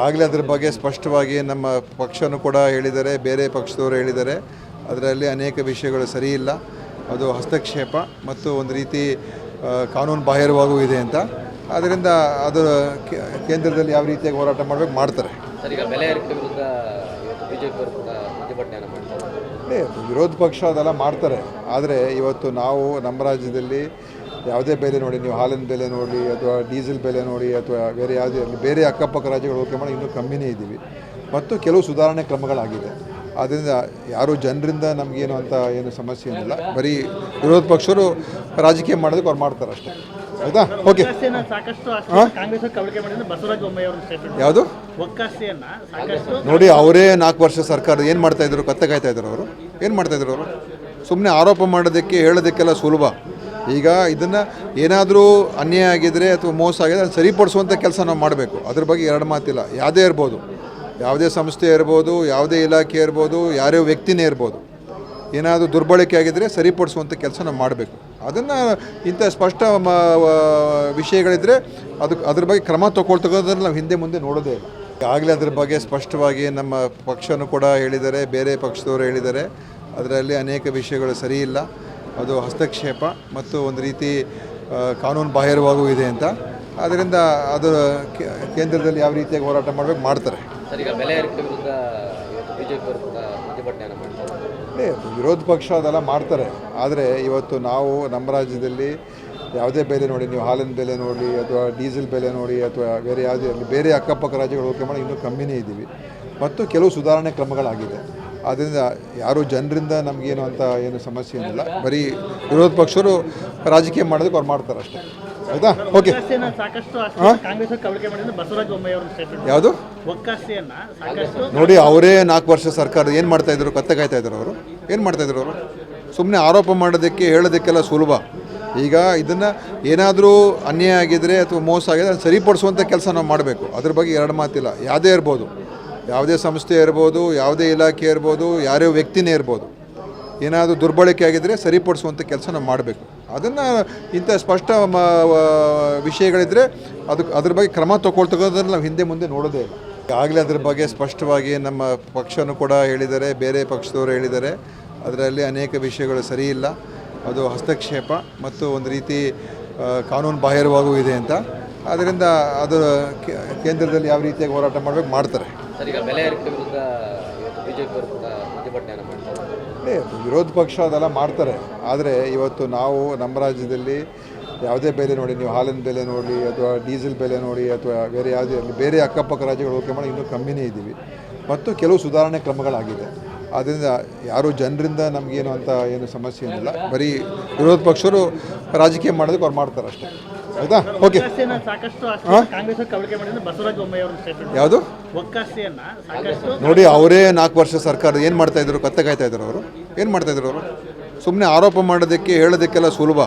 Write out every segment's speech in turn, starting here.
ಆಗಲೇ ಅದ್ರ ಬಗ್ಗೆ ಸ್ಪಷ್ಟವಾಗಿ ನಮ್ಮ ಪಕ್ಷನೂ ಕೂಡ ಹೇಳಿದ್ದಾರೆ ಬೇರೆ ಪಕ್ಷದವರು ಹೇಳಿದ್ದಾರೆ. ಅದರಲ್ಲಿ ಅನೇಕ ವಿಷಯಗಳು ಸರಿ ಇಲ್ಲ. ಅದು ಹಸ್ತಕ್ಷೇಪ ಮತ್ತು ಒಂದು ರೀತಿ ಕಾನೂನು ಬಾಹಿರವಾಗೂ ಇದೆ ಅಂತ. ಅದರಿಂದ ಅದು ಕೇಂದ್ರದಲ್ಲಿ ಯಾವ ರೀತಿಯಾಗಿ ಹೋರಾಟ ಮಾಡಬೇಕು ಮಾಡ್ತಾರೆ. ವಿರೋಧ ಪಕ್ಷ ಅದೆಲ್ಲ ಮಾಡ್ತಾರೆ. ಆದರೆ ಇವತ್ತು ನಾವು ನಮ್ಮ ರಾಜ್ಯದಲ್ಲಿ ಯಾವುದೇ ಬೆಲೆ ನೋಡಿ ನೀವು ಹಾಲಿನ ಬೆಲೆ ನೋಡಿ ಅಥವಾ ಡೀಸೆಲ್ ಬೆಲೆ ನೋಡಿ ಅಥವಾ ಬೇರೆ ಯಾವುದೇ ಇರಲಿ ಬೇರೆ ಅಕ್ಕಪಕ್ಕ ರಾಜ್ಯಗಳು ಹೋಲಿಕೆ ಮಾಡಿ ಇನ್ನೂ ಕಮ್ಮಿನೇ ಇದ್ದೀವಿ. ಮತ್ತು ಕೆಲವು ಸುಧಾರಣೆ ಕ್ರಮಗಳಾಗಿದೆ. ಆದ್ದರಿಂದ ಯಾರು ಜನರಿಂದ ನಮಗೇನು ಅಂತ ಏನು ಸಮಸ್ಯೆ ಏನಿಲ್ಲ. ಬರೀ ವಿರೋಧ ಪಕ್ಷರು ರಾಜಕೀಯ ಮಾಡೋದಕ್ಕೆ ಅವ್ರು ಮಾಡ್ತಾರೆ ಅಷ್ಟೇ. ಆಯಿತಾ? ಓಕೆ ಒಕ್ಕಾಸಿಯನ್ನ ಸಾಕಷ್ಟು ಆಸ್ತಿ ಕಾಂಗ್ರೆಸ್ ಕಬಳಿಕೆ ಮಾಡಿದ್ರೆ ಬಸವರಾಜ ಬೊಮ್ಮಾಯಿ ಅವರ ಸ್ಟೇಟ್ಮೆಂಟ್ ಯಾವುದು? ನೋಡಿ ಅವರೇ ನಾಲ್ಕು ವರ್ಷ ಸರ್ಕಾರ ಏನು ಮಾಡ್ತಾ ಇದ್ರು ಕತ್ತೆ ಕಾಯ್ತಾ ಇದ್ರು ಅವರು? ಏನು ಮಾಡ್ತಾ ಇದ್ರು ಅವರು? ಸುಮ್ಮನೆ ಆರೋಪ ಮಾಡೋದಕ್ಕೆ ಹೇಳೋದಕ್ಕೆಲ್ಲ ಸುಲಭ. ಈಗ ಇದನ್ನು ಏನಾದರೂ ಅನ್ಯಾಯ ಆಗಿದ್ರೆ ಅಥವಾ ಮೋಸ ಆಗಿದ್ರೆ ಅದು ಸರಿಪಡಿಸುವಂಥ ಕೆಲಸ ನಾವು ಮಾಡಬೇಕು. ಅದ್ರ ಬಗ್ಗೆ ಎರಡು ಮಾತಿಲ್ಲ. ಯಾವುದೇ ಇರ್ಬೋದು. ಯಾವುದೇ ಸಂಸ್ಥೆ ಇರ್ಬೋದು, ಯಾವುದೇ ಇಲಾಖೆ ಇರ್ಬೋದು ಯಾರ್ಯಾವ ವ್ಯಕ್ತಿನೇ ಇರ್ಬೋದು. ಏನಾದರೂ ದುರ್ಬಳಕೆ ಆಗಿದ್ದರೆ ಸರಿಪಡಿಸುವಂಥ ಕೆಲಸ ನಾವು ಮಾಡಬೇಕು. ಅದನ್ನು ಇಂಥ ಸ್ಪಷ್ಟ ವಿಷಯಗಳಿದ್ದರೆ ಅದಕ್ಕೆ ಅದ್ರ ಬಗ್ಗೆ ಕ್ರಮ ತಗೊಳ್ತಗೋದ್ರಲ್ಲಿ ನಾವು ಹಿಂದೆ ಮುಂದೆ ನೋಡೋದೇ ಇಲ್ಲ. ಆಗಲೇ ಅದ್ರ ಬಗ್ಗೆ ಸ್ಪಷ್ಟವಾಗಿ ನಮ್ಮ ಪಕ್ಷನೂ ಕೂಡ ಹೇಳಿದ್ದಾರೆ, ಬೇರೆ ಪಕ್ಷದವರು ಹೇಳಿದ್ದಾರೆ. ಅದರಲ್ಲಿ ಅನೇಕ ವಿಷಯಗಳು ಸರಿ ಇಲ್ಲ. ಅದು ಹಸ್ತಕ್ಷೇಪ ಮತ್ತು ಒಂದು ರೀತಿ ಕಾನೂನು ಬಾಹಿರವಾಗೂ ಇದೆ ಅಂತ. ಅದರಿಂದ ಅದು ಕೇಂದ್ರದಲ್ಲಿ ಯಾವ ರೀತಿಯಾಗಿ ಹೋರಾಟ ಮಾಡಬೇಕು ಮಾಡ್ತಾರೆ. ವಿರೋಧ ಪಕ್ಷ ಅದೆಲ್ಲ ಮಾಡ್ತಾರೆ. ಆದರೆ ಇವತ್ತು ನಾವು ನಮ್ಮ ರಾಜ್ಯದಲ್ಲಿ ಯಾವುದೇ ಬೆಲೆ ನೋಡಿ ನೀವು ಹಾಲಿನ ಬೆಲೆ ನೋಡಿ ಅಥವಾ ಡೀಸೆಲ್ ಬೆಲೆ ನೋಡಿ ಅಥವಾ ಬೇರೆ ಯಾವುದೇ ಬೇರೆ ಅಕ್ಕಪಕ್ಕ ರಾಜ್ಯಗಳು ಹೋಲಿಕೆ ಮಾಡಿ ಇನ್ನೂ ಕಮ್ಮಿನೇ ಇದ್ದೀವಿ. ಮತ್ತು ಕೆಲವು ಸುಧಾರಣೆ ಕ್ರಮಗಳಾಗಿದೆ. ಆದ್ದರಿಂದ ಯಾರು ಜನರಿಂದ ನಮಗೇನು ಅಂತ ಏನು ಸಮಸ್ಯೆ ಏನಿಲ್ಲ. ಬರೀ ವಿರೋಧ ಪಕ್ಷರು ರಾಜಕೀಯ ಮಾಡೋದಕ್ಕೆ ಅವ್ರು ಮಾಡ್ತಾರೆ ಅಷ್ಟೇ. ಆಯಿತಾ? ಓಕೆ ಯಾವುದು? ನೋಡಿ ಅವರೇ ನಾಲ್ಕು ವರ್ಷ ಸರ್ಕಾರ ಏನು ಮಾಡ್ತಾ ಇದ್ರು? ಕತ್ತೆ ಕಾಯ್ತಾ ಇದ್ರು ಅವರು. ಏನು ಮಾಡ್ತಾ ಇದ್ರು ಅವರು? ಸುಮ್ಮನೆ ಆರೋಪ ಮಾಡೋದಕ್ಕೆ ಹೇಳೋದಕ್ಕೆಲ್ಲ ಸುಲಭ. ಈಗ ಇದನ್ನು ಏನಾದರೂ ಅನ್ಯಾಯ ಆಗಿದ್ರೆ ಅಥವಾ ಮೋಸ ಆಗಿದೆ ಅದನ್ನು ಸರಿಪಡಿಸುವಂಥ ಕೆಲಸ ನಾವು ಮಾಡಬೇಕು. ಅದ್ರ ಬಗ್ಗೆ ಎರಡು ಮಾತಿಲ್ಲ. ಯಾವುದೇ ಇರ್ಬೋದು. ಯಾವುದೇ ಸಂಸ್ಥೆ ಇರ್ಬೋದು, ಯಾವುದೇ ಇಲಾಖೆ ಇರ್ಬೋದು ಯಾರ್ಯಾವ ವ್ಯಕ್ತಿನೇ ಇರ್ಬೋದು, ಏನಾದರೂ ದುರ್ಬಳಕೆ ಆಗಿದ್ದರೆ ಸರಿಪಡಿಸುವಂಥ ಕೆಲಸ ನಾವು ಮಾಡಬೇಕು. ಅದನ್ನು ಇಂಥ ಸ್ಪಷ್ಟ ವಿಷಯಗಳಿದ್ದರೆ ಅದು ಅದ್ರ ಬಗ್ಗೆ ಕ್ರಮ ತಗೊಳ್ತಗೋದ್ರಲ್ಲಿ ನಾವು ಹಿಂದೆ ಮುಂದೆ ನೋಡೋದೇ ಇಲ್ಲ. ಆಗಲೇ ಅದ್ರ ಬಗ್ಗೆ ಸ್ಪಷ್ಟವಾಗಿ ನಮ್ಮ ಪಕ್ಷನೂ ಕೂಡ ಹೇಳಿದ್ದಾರೆ, ಬೇರೆ ಪಕ್ಷದವರು ಹೇಳಿದ್ದಾರೆ. ಅದರಲ್ಲಿ ಅನೇಕ ವಿಷಯಗಳು ಸರಿ ಇಲ್ಲ. ಅದು ಹಸ್ತಕ್ಷೇಪ ಮತ್ತು ಒಂದು ರೀತಿ ಕಾನೂನು ಬಾಹಿರವಾಗೂ ಇದೆ ಅಂತ. ಆದ್ದರಿಂದ ಅದು ಕೇಂದ್ರದಲ್ಲಿ ಯಾವ ರೀತಿಯಾಗಿ ಹೋರಾಟ ಮಾಡಬೇಕು ಮಾಡ್ತಾರೆ. ಸರ್ ಈಗ ಬೆಲೆ ಏರಿಕೆ ವಿರುದ್ಧ ಬಿಜೆಪಿ ಅವರು ಕೂಡ ಪ್ರತಿಭಟನೆಯನ್ನು ಮಾಡ್ತಾರೆ. ಏ, ವಿರೋಧ ಪಕ್ಷ ಅದೆಲ್ಲ ಮಾಡ್ತಾರೆ. ಆದರೆ ಇವತ್ತು ನಾವು ನಮ್ಮ ರಾಜ್ಯದಲ್ಲಿ ಯಾವುದೇ ಬೆಲೆ ನೋಡಿ ನೀವು ಹಾಲಿನ ಬೆಲೆ ನೋಡಿ ಅಥವಾ ಡೀಸೆಲ್ ಬೆಲೆ ನೋಡಿ ಅಥವಾ ಬೇರೆ ಯಾವುದೇ ಬೇರೆ ಅಕ್ಕಪಕ್ಕ ರಾಜ್ಯಗಳು ಹೋಲಿಕೆ ಮಾಡಿ ಇನ್ನೂ ಕಮ್ಮಿನೇ ಇದ್ದೀವಿ. ಮತ್ತು ಕೆಲವು ಸುಧಾರಣೆ ಕ್ರಮಗಳಾಗಿದೆ. ಆದ್ದರಿಂದ ಯಾರು ಜನರಿಂದ ನಮಗೇನು ಅಂತ ಏನು ಸಮಸ್ಯೆ ಏನಿಲ್ಲ. ಬರೀ ವಿರೋಧ ಪಕ್ಷರು ರಾಜಕೀಯ ಮಾಡೋದಕ್ಕೆ ಅವ್ರು ಮಾಡ್ತಾರೆ ಅಷ್ಟೇ. ಆಯಿತಾ? ಓಕೆ ಯಾವುದು? ನೋಡಿ, ಅವರೇ ನಾಲ್ಕು ವರ್ಷ ಸರ್ಕಾರ ಏನು ಮಾಡ್ತಾ ಇದ್ರು? ಕತ್ತೆ ಕಾಯ್ತಾ ಇದ್ರು ಅವರು. ಏನು ಮಾಡ್ತಾ ಇದ್ರು ಅವರು? ಸುಮ್ಮನೆ ಆರೋಪ ಮಾಡೋದಕ್ಕೆ, ಹೇಳೋದಕ್ಕೆಲ್ಲ ಸುಲಭ.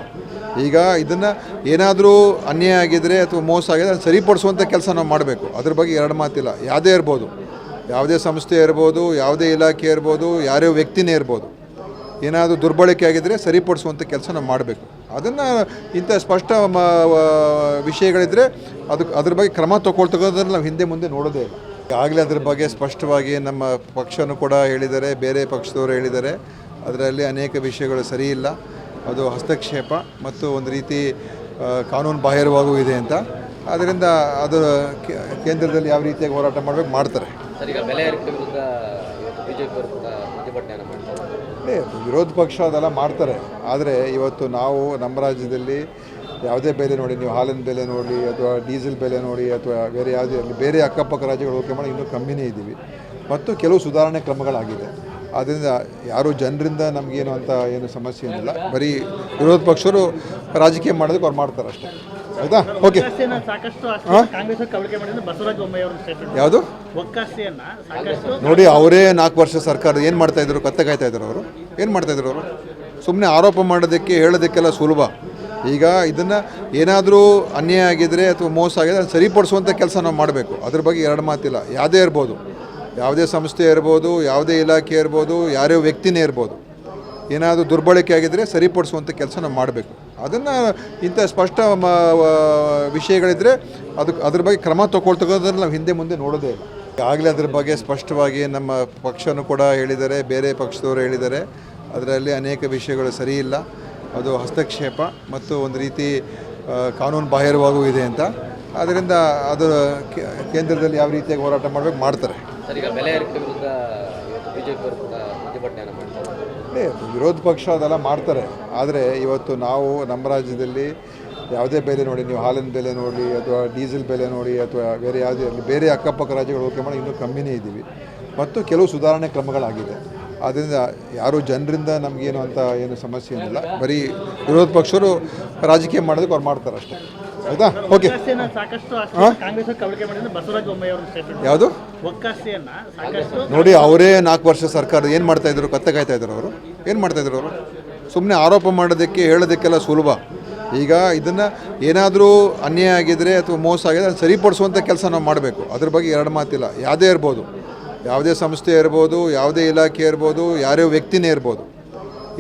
ಈಗ ಇದನ್ನು ಏನಾದರೂ ಅನ್ಯಾಯ ಆಗಿದ್ದರೆ ಅಥವಾ ಮೋಸ ಆಗಿದೆ ಅದನ್ನು ಸರಿಪಡಿಸುವಂಥ ಕೆಲಸ ನಾವು ಮಾಡಬೇಕು. ಅದ್ರ ಬಗ್ಗೆ ಎರಡು ಮಾತಿಲ್ಲ. ಯಾವುದೇ ಇರ್ಬೋದು. ಯಾವುದೇ ಸಂಸ್ಥೆ ಇರ್ಬೋದು, ಯಾವುದೇ ಇಲಾಖೆ ಇರ್ಬೋದು, ಯಾರೇ ವ್ಯಕ್ತಿನೇ ಇರ್ಬೋದು. ಏನಾದರೂ ದುರ್ಬಳಕೆ ಆಗಿದ್ದರೆ ಸರಿಪಡಿಸುವಂಥ ಕೆಲಸ ನಾವು ಮಾಡಬೇಕು. ಅದನ್ನು ಇಂಥ ಸ್ಪಷ್ಟ ವಿಷಯಗಳಿದ್ದರೆ ಅದಕ್ಕೆ ಅದ್ರ ಬಗ್ಗೆ ಕ್ರಮ ತಗೊಳ್ತಗೋದ್ರಲ್ಲಿ ನಾವು ಹಿಂದೆ ಮುಂದೆ ನೋಡೋದೇ ಇಲ್ಲ. ಆಗಲೇ ಅದ್ರ ಬಗ್ಗೆ ಸ್ಪಷ್ಟವಾಗಿ ನಮ್ಮ ಪಕ್ಷನೂ ಕೂಡ ಹೇಳಿದ್ದಾರೆ ಬೇರೆ ಪಕ್ಷದವರು ಹೇಳಿದ್ದಾರೆ. ಅದರಲ್ಲಿ ಅನೇಕ ವಿಷಯಗಳು ಸರಿಯಿಲ್ಲ ಇಲ್ಲ. ಅದು ಹಸ್ತಕ್ಷೇಪ ಮತ್ತು ಒಂದು ರೀತಿ ಕಾನೂನು ಬಾಹಿರವಾಗೂ ಇದೆ ಅಂತ. ಆದ್ದರಿಂದ ಅದು ಕೇಂದ್ರದಲ್ಲಿ ಯಾವ ರೀತಿಯಾಗಿ ಹೋರಾಟ ಮಾಡಬೇಕು ಮಾಡ್ತಾರೆ. ವಿರೋಧ ಪಕ್ಷ ಅದೆಲ್ಲ ಮಾಡ್ತಾರೆ. ಆದರೆ ಇವತ್ತು ನಾವು ನಮ್ಮ ರಾಜ್ಯದಲ್ಲಿ ಯಾವುದೇ ಬೆಲೆ ನೋಡಿ ನೀವು ಹಾಲಿನ ಬೆಲೆ ನೋಡಿ ಅಥವಾ ಡೀಸೆಲ್ ಬೆಲೆ ನೋಡಿ ಅಥವಾ ಬೇರೆ ಯಾವುದೇ ಬೇರೆ ಅಕ್ಕಪಕ್ಕ ರಾಜ್ಯಗಳು ಹೋಲಿಕೆ ಮಾಡಿ ಇನ್ನೂ ಕಮ್ಮಿನೇ ಇದ್ದೀವಿ. ಮತ್ತು ಕೆಲವು ಸುಧಾರಣೆ ಕ್ರಮಗಳಾಗಿದೆ. ಆದ್ದರಿಂದ ಯಾರು ಜನರಿಂದ ನಮಗೇನು ಅಂತ ಏನು ಸಮಸ್ಯೆ ಏನಿಲ್ಲ. ಬರೀ ವಿರೋಧ ಪಕ್ಷರು ರಾಜಕೀಯ ಮಾಡೋದಕ್ಕೆ ಅವ್ರು ಮಾಡ್ತಾರೆ ಅಷ್ಟೇ. ಆಯಿತಾ? ಓಕೆ ಯಾವುದು? ನೋಡಿ ಅವರೇ ನಾಲ್ಕು ವರ್ಷ ಸರ್ಕಾರ ಏನು ಮಾಡ್ತಾ ಇದ್ರು ಕತ್ತೆ ಕಾಯ್ತಾ ಇದ್ರು ಅವರು? ಏನು ಮಾಡ್ತಾ ಇದ್ರು ಅವರು? ಸುಮ್ಮನೆ ಆರೋಪ ಮಾಡೋದಕ್ಕೆ ಹೇಳೋದಕ್ಕೆಲ್ಲ ಸುಲಭ. ಈಗ ಇದನ್ನು ಏನಾದರೂ ಅನ್ಯಾಯ ಆಗಿದ್ದರೆ ಅಥವಾ ಮೋಸ ಆಗಿದೆ ಅದನ್ನು ಸರಿಪಡಿಸುವಂಥ ಕೆಲಸ ನಾವು ಮಾಡಬೇಕು. ಅದ್ರ ಬಗ್ಗೆ ಎರಡು ಮಾತಿಲ್ಲ. ಯಾವುದೇ ಇರ್ಬೋದು. ಯಾವುದೇ ಸಂಸ್ಥೆ ಇರ್ಬೋದು, ಯಾವುದೇ ಇಲಾಖೆ ಇರ್ಬೋದು, ಯಾರೇ ವ್ಯಕ್ತಿನೇ ಇರ್ಬೋದು. ಏನಾದರೂ ದುರ್ಬಳಕೆ ಆಗಿದ್ದರೆ ಸರಿಪಡಿಸುವಂಥ ಕೆಲಸ ನಾವು ಮಾಡಬೇಕು. ಅದನ್ನು ಇಂಥ ಸ್ಪಷ್ಟ ವಿಷಯಗಳಿದ್ದರೆ ಅದು ಅದ್ರ ಬಗ್ಗೆ ಕ್ರಮ ತಗೊಳ್ತಗೋದ್ರಲ್ಲಿ ನಾವು ಹಿಂದೆ ಮುಂದೆ ನೋಡೋದೇ ಇಲ್ಲ. ಆಗಲೇ ಅದ್ರ ಬಗ್ಗೆ ಸ್ಪಷ್ಟವಾಗಿ ನಮ್ಮ ಪಕ್ಷನೂ ಕೂಡ ಹೇಳಿದ್ದಾರೆ, ಬೇರೆ ಪಕ್ಷದವರು ಹೇಳಿದ್ದಾರೆ. ಅದರಲ್ಲಿ ಅನೇಕ ವಿಷಯಗಳು ಸರಿ ಇಲ್ಲ. ಅದು ಹಸ್ತಕ್ಷೇಪ ಮತ್ತು ಒಂದು ರೀತಿ ಕಾನೂನು ಬಾಹಿರವಾಗೂ ಇದೆ ಅಂತ. ಆದ್ದರಿಂದ ಅದು ಕೇಂದ್ರದಲ್ಲಿ ಯಾವ ರೀತಿಯಾಗಿ ಹೋರಾಟ ಮಾಡಬೇಕು ಮಾಡ್ತಾರೆ. ವಿರೋಧ ಪಕ್ಷ ಅದೆಲ್ಲ ಮಾಡ್ತಾರೆ. ಆದರೆ ಇವತ್ತು ನಾವು ನಮ್ಮ ರಾಜ್ಯದಲ್ಲಿ ಯಾವುದೇ ಬೆಲೆ ನೋಡಿ ನೀವು ಹಾಲಿನ ಬೆಲೆ ನೋಡಿ ಅಥವಾ ಡೀಸೆಲ್ ಬೆಲೆ ನೋಡಿ ಅಥವಾ ಬೇರೆ ಯಾವುದೇ ಬೇರೆ ಅಕ್ಕಪಕ್ಕ ರಾಜ್ಯಗಳು ಹೋಲಿಕೆ ಮಾಡಿ ಇನ್ನೂ ಕಮ್ಮಿನೇ ಇದ್ದೀವಿ. ಮತ್ತು ಕೆಲವು ಸುಧಾರಣೆ ಕ್ರಮಗಳಾಗಿದೆ. ಆದ್ದರಿಂದ ಯಾರು ಜನರಿಂದ ನಮಗೇನು ಅಂತ ಏನು ಸಮಸ್ಯೆ ಏನಿಲ್ಲ. ಬರೀ ವಿರೋಧ ಪಕ್ಷರು ರಾಜಕೀಯ ಮಾಡೋದಕ್ಕೆ ಅವ್ರು ಮಾಡ್ತಾರೆ ಅಷ್ಟೇ. ಆಯಿತಾ? ಓಕೆ ಯಾವುದು? ನೋಡಿ ಅವರೇ ನಾಲ್ಕು ವರ್ಷ ಸರ್ಕಾರ ಏನು ಮಾಡ್ತಾ ಇದ್ರು? ಕತ್ತೆ ಕಾಯ್ತಾ ಇದ್ರು ಅವರು. ಏನು ಮಾಡ್ತಾ ಇದ್ರು ಅವರು? ಸುಮ್ಮನೆ ಆರೋಪ ಮಾಡೋದಕ್ಕೆ ಹೇಳೋದಕ್ಕೆಲ್ಲ ಸುಲಭ. ಈಗ ಇದನ್ನು ಏನಾದರೂ ಅನ್ಯಾಯ ಆಗಿದ್ರೆ ಅಥವಾ ಮೋಸ ಆಗಿದ್ರೆ ಅದನ್ನು ಸರಿಪಡಿಸುವಂಥ ಕೆಲಸ ನಾವು ಮಾಡಬೇಕು. ಅದ್ರ ಬಗ್ಗೆ ಎರಡು ಮಾತಿಲ್ಲ. ಯಾವುದೇ ಇರ್ಬೋದು. ಯಾವುದೇ ಸಂಸ್ಥೆ ಇರ್ಬೋದು, ಯಾವುದೇ ಇಲಾಖೆ ಇರ್ಬೋದು, ಯಾರೇ ವ್ಯಕ್ತಿನೇ ಇರ್ಬೋದು,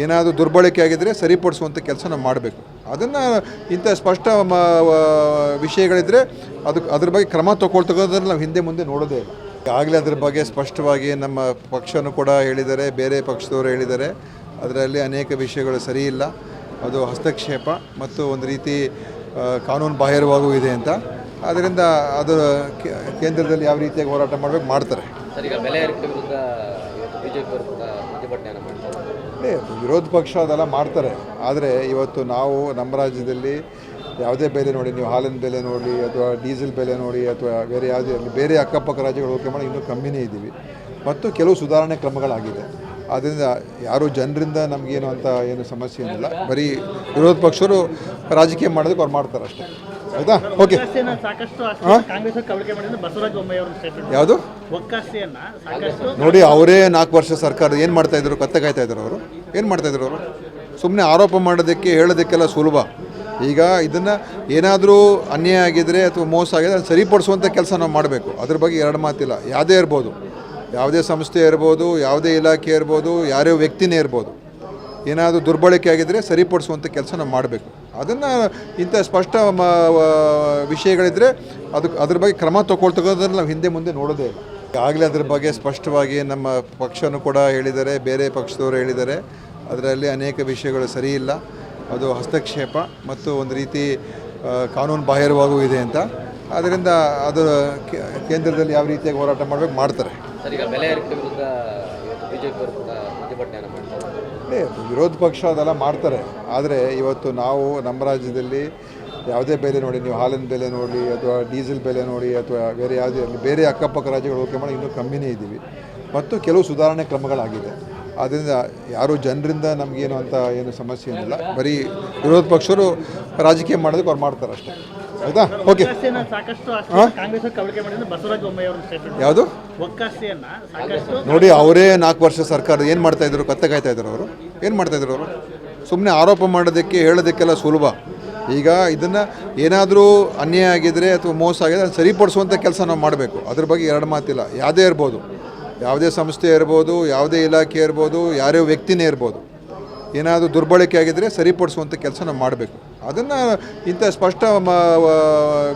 ಏನಾದರೂ ದುರ್ಬಳಕೆ ಆಗಿದ್ದರೆ ಸರಿಪಡಿಸುವಂಥ ಕೆಲಸ ನಾವು ಮಾಡಬೇಕು. ಅದನ್ನು ಇಂಥ ಸ್ಪಷ್ಟ ಮ- ವಿಷಯಗಳಿದ್ದರೆ ಅದು, ಅದ್ರ ಬಗ್ಗೆ ಕ್ರಮ ತಗೊಳ್ತಗೋದ್ರಲ್ಲಿ ನಾವು ಹಿಂದೆ ಮುಂದೆ ನೋಡೋದೇ ಇಲ್ಲ. ಆಗಲೇ ಅದ್ರ ಬಗ್ಗೆ ಸ್ಪಷ್ಟವಾಗಿ ನಮ್ಮ ಪಕ್ಷನೂ ಕೂಡ ಹೇಳಿದ್ದಾರೆ, ಬೇರೆ ಪಕ್ಷದವರು ಹೇಳಿದ್ದಾರೆ. ಅದರಲ್ಲಿ ಅನೇಕ ವಿಷಯಗಳು ಸರಿ ಇಲ್ಲ. ಅದು ಹಸ್ತಕ್ಷೇಪ ಮತ್ತು ಒಂದು ರೀತಿ ಕಾನೂನು ಬಾಹಿರವಾಗೂ ಇದೆ ಅಂತ. ಆದ್ದರಿಂದ ಅದು ಕೇಂದ್ರದಲ್ಲಿ ಯಾವ ರೀತಿಯಾಗಿ ಹೋರಾಟ ಮಾಡಬೇಕು ಮಾಡ್ತಾರೆ. ಈಗ ಬೆಲೆ ಏರಿಕೆ ವಿರುದ್ಧ ಪ್ರತಿಭಟನೆಯನ್ನು ಏ, ವಿರೋಧ ಪಕ್ಷ ಅದೆಲ್ಲ ಮಾಡ್ತಾರೆ. ಆದರೆ ಇವತ್ತು ನಾವು ನಮ್ಮ ರಾಜ್ಯದಲ್ಲಿ ಯಾವುದೇ ಬೆಲೆ ನೋಡಿ ನೀವು ಹಾಲಿನ ಬೆಲೆ ನೋಡಿ ಅಥವಾ ಡೀಸೆಲ್ ಬೆಲೆ ನೋಡಿ ಅಥವಾ ಬೇರೆ ಯಾವುದೇ ಬೇರೆ ಅಕ್ಕಪಕ್ಕ ರಾಜ್ಯಗಳು ಹೋಲಿಕೆ ಮಾಡಿ ಇನ್ನೂ ಕಮ್ಮಿನೇ ಇದ್ದೀವಿ. ಮತ್ತು ಕೆಲವು ಸುಧಾರಣೆ ಕ್ರಮಗಳಾಗಿದೆ. ಆದ್ದರಿಂದ ಯಾರು ಜನರಿಂದ ನಮಗೇನು ಅಂತ ಏನು ಸಮಸ್ಯೆ ಏನಿಲ್ಲ. ಬರೀ ವಿರೋಧ ಪಕ್ಷರು ರಾಜಕೀಯ ಮಾಡೋದಕ್ಕೆ ಅವ್ರು ಮಾಡ್ತಾರೆ ಅಷ್ಟೇ. ಆಯಿತಾ? ಓಕೆ ಯಾವುದು? ನೋಡಿ ಅವರೇ ನಾಲ್ಕು ವರ್ಷ ಸರ್ಕಾರ ಏನು ಮಾಡ್ತಾ ಇದ್ರು ಕತ್ತೆ ಕಾಯ್ತಾ ಇದ್ರು ಅವರು. ಏನು ಮಾಡ್ತಾ ಇದ್ರು ಅವರು? ಸುಮ್ಮನೆ ಆರೋಪ ಮಾಡೋದಕ್ಕೆ ಹೇಳೋದಕ್ಕೆಲ್ಲ ಸುಲಭ. ಈಗ ಇದನ್ನು ಏನಾದರೂ ಅನ್ಯಾಯ ಆಗಿದ್ರೆ ಅಥವಾ ಮೋಸ ಆಗಿದ್ರೆ ಅದನ್ನು ಸರಿಪಡಿಸುವಂಥ ಕೆಲಸ ನಾವು ಮಾಡಬೇಕು. ಅದ್ರ ಬಗ್ಗೆ ಎರಡು ಮಾತಿಲ್ಲ. ಯಾವುದೇ ಇರ್ಬೋದು. ಯಾವುದೇ ಸಂಸ್ಥೆ ಇರ್ಬೋದು, ಯಾವುದೇ ಇಲಾಖೆ ಇರ್ಬೋದು ಯಾರ್ಯಾವ ವ್ಯಕ್ತಿನೇ ಇರ್ಬೋದು, ಏನಾದರೂ ದುರ್ಬಳಕೆ ಆಗಿದ್ದರೆ ಸರಿಪಡಿಸುವಂಥ ಕೆಲಸ ನಾವು ಮಾಡಬೇಕು. ಅದನ್ನು ಇಂಥ ಸ್ಪಷ್ಟ ವಿಷಯಗಳಿದ್ದರೆ ಅದು, ಅದ್ರ ಬಗ್ಗೆ ಕ್ರಮ ತಗೊಳ್ತಗೋದ್ರಲ್ಲಿ ನಾವು ಹಿಂದೆ ಮುಂದೆ ನೋಡೋದೇ ಇಲ್ಲ. ಆಗಲೇ ಅದ್ರ ಬಗ್ಗೆ ಸ್ಪಷ್ಟವಾಗಿ ನಮ್ಮ ಪಕ್ಷನೂ ಕೂಡ ಹೇಳಿದ್ದಾರೆ, ಬೇರೆ ಪಕ್ಷದವರು ಹೇಳಿದ್ದಾರೆ. ಅದರಲ್ಲಿ ಅನೇಕ ವಿಷಯಗಳು ಸರಿ ಇಲ್ಲ. ಅದು ಹಸ್ತಕ್ಷೇಪ ಮತ್ತು ಒಂದು ರೀತಿ ಕಾನೂನು ಬಾಹಿರವಾಗೂ ಇದೆ ಅಂತ. ಆದ್ದರಿಂದ ಅದು ಕೇಂದ್ರದಲ್ಲಿ ಯಾವ ರೀತಿಯಾಗಿ ಹೋರಾಟ ಮಾಡಬೇಕು ಮಾಡ್ತಾರೆ. ವಿರೋಧ ಪಕ್ಷ ಅದೆಲ್ಲ ಮಾಡ್ತಾರೆ. ಆದರೆ ಇವತ್ತು ನಾವು ನಮ್ಮ ರಾಜ್ಯದಲ್ಲಿ ಯಾವುದೇ ಬೆಲೆ ನೋಡಿ, ನೀವು ಹಾಲಿನ ಬೆಲೆ ನೋಡಿ, ಅಥವಾ ಡೀಸೆಲ್ ಬೆಲೆ ನೋಡಿ, ಅಥವಾ ಬೇರೆ ಯಾವುದೇ, ಬೇರೆ ಅಕ್ಕಪಕ್ಕ ರಾಜ್ಯಗಳು ಹೋಲಿಕೆ ಮಾಡಿ ಇನ್ನೂ ಕಮ್ಮಿನೇ ಇದ್ದೀವಿ. ಮತ್ತು ಕೆಲವು ಸುಧಾರಣೆ ಕ್ರಮಗಳಾಗಿದೆ. ಆದ್ದರಿಂದ ಯಾರು ಜನರಿಂದ ನಮಗೇನು ಅಂತ ಏನು ಸಮಸ್ಯೆ ಏನಿಲ್ಲ. ಬರೀ ವಿರೋಧ ಪಕ್ಷರು ರಾಜಕೀಯ ಮಾಡೋದಕ್ಕೆ ಅವ್ರು ಮಾಡ್ತಾರೆ ಅಷ್ಟೇ. ಆಯಿತಾ ಓಕೆ. ಯಾವುದು? ನೋಡಿ ಅವರೇ ನಾಲ್ಕು ವರ್ಷ ಸರ್ಕಾರ ಏನು ಮಾಡ್ತಾ ಇದ್ರು? ಕತ್ತೆ ಕಾಯ್ತಾ ಇದ್ರು ಅವರು. ಏನು ಮಾಡ್ತಾ ಇದ್ರು ಅವರು? ಸುಮ್ಮನೆ ಆರೋಪ ಮಾಡೋದಕ್ಕೆ ಹೇಳೋದಕ್ಕೆಲ್ಲ ಸುಲಭ. ಈಗ ಇದನ್ನು ಏನಾದರೂ ಅನ್ಯಾಯ ಆಗಿದ್ರೆ ಅಥವಾ ಮೋಸ ಆಗಿದ್ರೆ ಅದನ್ನು ಸರಿಪಡಿಸುವಂಥ ಕೆಲಸ ನಾವು ಮಾಡಬೇಕು. ಅದ್ರ ಬಗ್ಗೆ ಎರಡು ಮಾತಿಲ್ಲ. ಯಾವುದೇ ಇರ್ಬೋದು. ಯಾವುದೇ ಸಂಸ್ಥೆ ಇರ್ಬೋದು ಯಾವುದೇ ಇಲಾಖೆ ಇರ್ಬೋದು ಯಾರ್ಯಾವ ವ್ಯಕ್ತಿನೇ ಇರ್ಬೋದು. ಏನಾದರೂ ದುರ್ಬಳಕೆ ಆಗಿದ್ದರೆ ಸರಿಪಡಿಸುವಂಥ ಕೆಲಸ ನಾವು ಮಾಡಬೇಕು. ಅದನ್ನು ಇಂಥ ಸ್ಪಷ್ಟ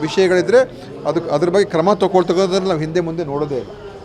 ವಿಷಯಗಳಿದ್ದರೆ ಅದಕ್ಕೆ ಅದ್ರ ಬಗ್ಗೆ ಕ್ರಮ ತಗೊಳ್ತಗೋದ್ರಲ್ಲಿ ನಾವು ಹಿಂದೆ ಮುಂದೆ ನೋಡೋದೇ ಇಲ್ಲ.